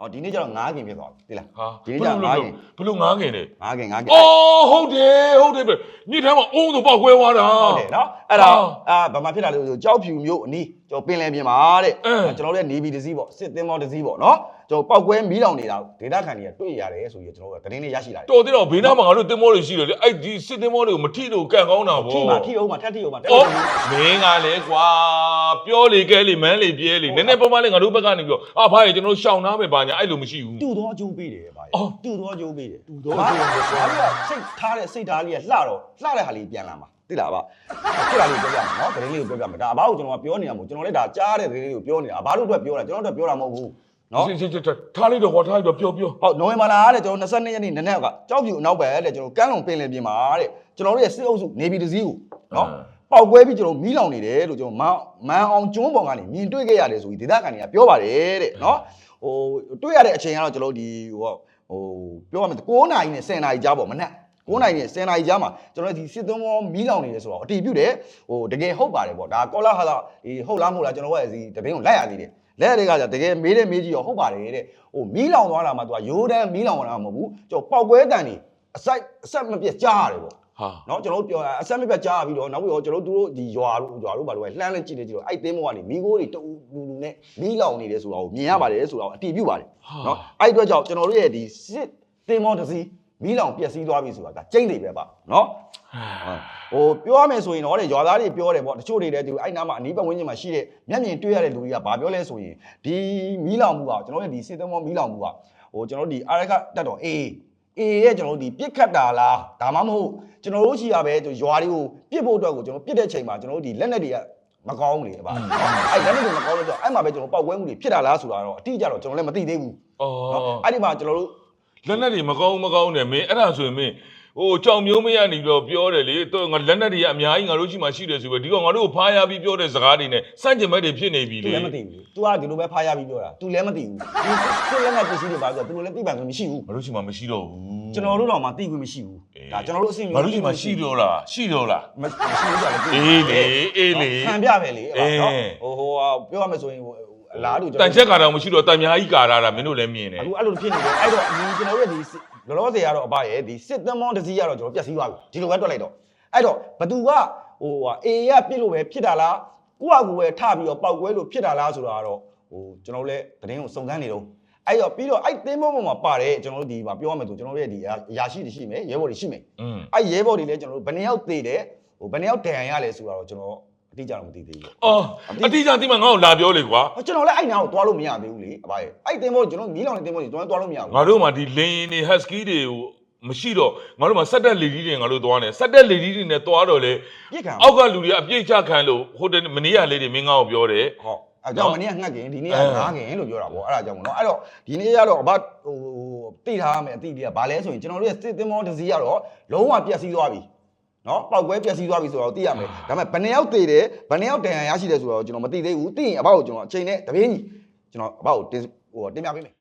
ဟောဒီနေ့ကျတော့9ကင်ဖြစ်သွားပြီသိလားဟာဒီနေ့ကျတော့9ကင်ဘလို့ငားခင်လေ9ကင်9ကင်အော်ဟုတ်တယ်ဟုတ်တယ်ပဲညစ်ထဲမှာအုံးဆိုပေါက်ကွဲသွားတာဟုတ်တယ်နော်အဲ့ဒါဟာအာဘာမှဖြစ်လာလို့ဆိုကြောက်ဖြူမျိုးအနီး ကျွန်တော်ပင်လယ်ပြင်မှာတဲ့အင်းကျွန်တော်တို့ရဲ့နေဗီတစ်စီးပေါ့စစ်သင်းမောတစ်စီးပေါ့နော်ကျွန်တော်ပောက်ကွဲမီးလောင်နေတာဒေတာခန်တွေကတွေ့ရတယ်ဆိုပြီးကျွန်တော်တို့ကသတင်းလေးရရှိလာတယ်တော်သေးတော့ဘေးနားမှာငါတို့တင်မောတွေရှိတယ်လေအဲ့ဒီစစ်တင်မောတွေကိုမထိလို့ကန်ကောင်းတာဗောထိမှာထိအောင်မှာထပ်ထိအောင်မှာတက်အော်လို့မင်းကလည်းကွာပြောလေကဲလေမန်းလေပြဲလေနည်းနည်းပေါ်မလေးငါတို့ဘက်ကနေပြီးတော့အာဖားရေကျွန်တော်တို့ရှောင်နာမယ်ပါညာအဲ့လိုမရှိဘူးတူတော့အကျိုးပေးတယ်ဗျာအော်တူတော့အကျိုးပေးတယ်တူတော့အကျိုးပေးတယ်ဘာလို့လဲစိတ်ထားတဲ့စိတ်ထားလေးကလှတော့လှတဲ့ဟာလေးပြန်လာမှာ သိလားဗျဖြစ်လာလို့ပြောပြမယ်နော်သတင်းလေးကိုပြောပြမယ်ဒါအဘကိုကျွန်တော်ကပြောနေတာမဟုတ်ကျွန်တော်လည်းဒါကြားတဲ့သတင်းလေးကိုပြောနေတာအဘတို့အတွက်ပြောတာကျွန်တော်တို့အတွက်ပြောတာမဟုတ်ဘူးနော်ရှင်းရှင်းရှင်းထားလိုက်တော့ဟောထားလိုက်တော့ပြောပြောဟုတ်နိုဝင်ဘာလတဲ့ကျွန်တော်22ရက်နေ့နနက်ကကြောက်ဖြူအနောက်ဘက်တဲ့ကျွန်တော်ကမ်းလုံပင်လယ်ပြင်မှာတဲ့ကျွန်တော်တို့ရဲ့စစ်အုပ်စုနေပြည်တော်စီကိုနော်ပောက်ကွဲပြီးကျွန်တော်မီးလောင်နေတယ်လို့ကျွန်တော်မန်မန်အောင်ကျွန်းပေါ်ကနေမြင်တွေ့ခဲ့ရတယ်ဆိုပြီးဒေသခံတွေကပြောပါတယ်တဲ့နော်ဟိုတွေ့ရတဲ့အချိန်ကတော့ကျွန်တော်ဒီဟိုဟိုပြောရမယ်9နာရီနဲ့10နာရီကြားပေါ့မနက် 9နာရီနဲ့10နာရီကြားမှာကျွန်တော်ဒီစစ်သွင်းမောမီးလောင်နေတယ်ဆိုတော့အတီးပြုတ်တယ်ဟိုတကယ်ဟုတ်ပါတယ်ပေါ့ဒါကောလာဟာလာဒီဟုတ်လားမဟုတ်လားကျွန်တော်ကဒီတပင်းကိုလိုက်ရသေးတယ်လက်ရတဲ့ကကြတကယ်မေးတဲ့မေးကြီးရောဟုတ်ပါတယ်တဲ့ဟိုမီးလောင်သွားတာမှသူကရိုးတန်းမီးလောင်သွားတာမဟုတ်ဘူးကျွန်တော်ပောက်ကွဲတန်နေအစိုက်အဆက်မပြတ်ကြားရတယ်ပေါ့ ဟာ เนาะကျွန်တော်တို့ပြောအဆက်မပြတ်ကြားပြီးတော့နောက်ပြီးတော့ကျွန်တော်တို့ဒီရွာတို့ရွာတို့ဘာလို့လဲလှမ်းလဲကြည့်နေကြည့်တော့အဲ့တင်းမောကနေမိကိုးတွေတူလူလူနဲ့မီးလောင်နေတယ်ဆိုတာကိုမြင်ရပါတယ်ဆိုတာကိုအတီးပြုတ်ပါတယ်เนาะအဲ့အတွက်ကြောင့်ကျွန်တော်တို့ရဲ့ဒီစစ်တင်းမောတစ်စီး မီးလောင်ပျက်စီးသွားပြီဆိုတာကကျိတ်တွေပဲပါနော်ဟိုပြောရမယ်ဆိုရင်တော့တဲ့ရွာသားတွေပြောတယ်ပေါ့တချို့တွေလည်းဒီအဲ့နားမှာအနီးပတ်ဝန်းကျင်မှာရှိတဲ့မျက်မြင်တွေ့ရတဲ့လူတွေကဘာပြောလဲဆိုရင်ဒီမီးလောင်မှုကကျွန်တော်တို့ဒီစစ်သမောမီးလောင်မှုကဟိုကျွန်တော်တို့ဒီအာရခတက်တော်အေးအေးရဲ့ကျွန်တော်တို့ဒီပြစ်ခတ်တာလားဒါမှမဟုတ်ကျွန်တော်တို့ရှိရပဲရွာတွေကိုပြစ်ဖို့အတွက်ကိုကျွန်တော်ပြစ်တဲ့ချိန်မှာကျွန်တော်တို့ဒီလက်နက်တွေကမကောင်းလေပါအဲ့ဒါလည်းကျွန်တော်မကောင်းလို့ဆိုတော့အဲ့မှာပဲကျွန်တော်ပောက်ဝဲမှုတွေဖြစ်တာလားဆိုတာတော့အတိအကျတော့ကျွန်တော်လည်းမသိသေးဘူးဩအဲ့ဒီမှာကျွန်တော်တို့ လက်နဲ့တွေမကောင်းမကောင်းနဲ့မင်းအဲ့ဒါဆိုရင်မင်းဟိုကြောင်မျိုးမရနေပြီးတော့ပြောတယ်လေသူငါလက်နဲ့တွေကအများကြီးငါတို့ရှိမှရှိတယ်ဆိုပြီးဒီကောင်ငါတို့ကိုဖားရပြီးပြောတဲ့စကားတွေနဲ့စန့်ကျင်ဘက်တွေဖြစ်နေပြီလေလည်းမသိဘူး။ तू ကဒီလိုပဲဖားရပြီးပြောတာ။ तू လည်းမသိဘူး။ तू လက်နဲ့ပစ္စည်းတွေပါဆိုတော့ तू လည်းသိပိုင်ခွင့်မရှိဘူးငါတို့ရှိမှမရှိတော့ဘူး။ကျွန်တော်တို့တော့မှသိခွင့်မရှိဘူး။ဒါကျွန်တော်တို့အဆင့်မျိုးငါတို့ရှိမှရှိတော့လားရှိတော့လားမရှိဘူးကြတယ်။အေးလေအေးလေခံပြပဲလေ။ဟိုဟိုပြောရမယ်ဆိုရင်ဟို အလားတူကျွန်တတော်န်ချက်ကာတော့မရှိတော့တန်များကြီးကာတာတာမင်းတို့လည်းမြင်တယ်အခုအဲ့လိုဖြစ်နေတယ်အဲ့တော့ဒီကျွန်တော်တို့ရဲ့ဒီစစ်လောလောဆယ်ကတော့အပရဲ့ဒီစစ်သမောတစ်စီးကတော့ကျွန်တော်ပြက်စီးသွားပြီဒီလိုပဲတွက်လိုက်တော့အဲ့တော့ဘသူကဟိုဟာအေရပြစ်လို့ပဲဖြစ်တာလားကိုယ့်အကူပဲထပြီးတော့ပောက်ကွဲလို့ဖြစ်တာလားဆိုတာကတော့ဟိုကျွန်တော်တို့လည်းသတင်းကိုစုံစမ်းနေတော့အဲ့တော့ပြီးတော့အဲ့သင်းမောပေါ်မှာပါတယ်ကျွန်တော်တို့ဒီမှာပြောရမယ်ဆိုကျွန်တော်တို့ရဲ့ဒီအရာရှိတွေရှိမယ်ရဲဘော်တွေရှိမယ် อืม အဲ့ရဲဘော်တွေလည်းကျွန်တော်တို့ဘယ်နှစ်ယောက်သေးတယ်ဟိုဘယ်နှစ်ယောက်တန်ရရလဲဆိုတာတော့ကျွန်တော် အတိအကျတော့မသိသေးဘူးအော်အတိအကျသိမှငါ့ကိုလာပြောလေကွာကျွန်တော်လည်းအဲ့နာကိုသွားလို့မရသေးဘူးလေအဘရဲ့အဲ့သင်းမောကျွန်တော်မီးလောင်တဲ့သင်းမောတွေကျွန်တော်သွားလို့မရဘူးငါတို့မှာဒီလင်းနေ husky တွေကိုမရှိတော့ငါတို့မှာစက်တက်လေဒီတွေငါတို့သွားနေစက်တက်လေဒီတွေနဲ့သွားတော့လေပြစ်ခံအောက်ကလူတွေအပြည့်ချခံလို့ဟိုတနေ့မနေ့ကလေးတွေမင်းငါ့ကိုပြောတယ်ဟောအဲ့ကြောင့်မနေ့ကငှက်ခင်ဒီနေ့ကအဲငားခင်လို့ပြောတာပေါ့အဲ့ဒါကြောင့်မို့နော်အဲ့တော့ဒီနေ့ကတော့အဘဟိုတိထားရမယ်အတိတွေကဘာလဲဆိုရင်ကျွန်တော်တို့ရဲ့စစ်သင်းမောတစ်စီးကတော့လုံးဝပြက်စီးသွားပြီ နော်ပောက်ကွဲပြက်စီးသွားပြီဆိုတော့သိရမယ်ဒါပေမဲ့ဘယ်နှစ်ယောက်သေးတယ်ဘယ်နှစ်ယောက်တန်ရရရှိတယ်ဆိုတော့ကျွန်တော်မသိသေးဘူးသိရင်အဘကိုကျွန်တော်အချိန်နဲ့တပင်းကြီးကျွန်တော်အဘကိုတင်ဟိုတင်ပြပေးမယ်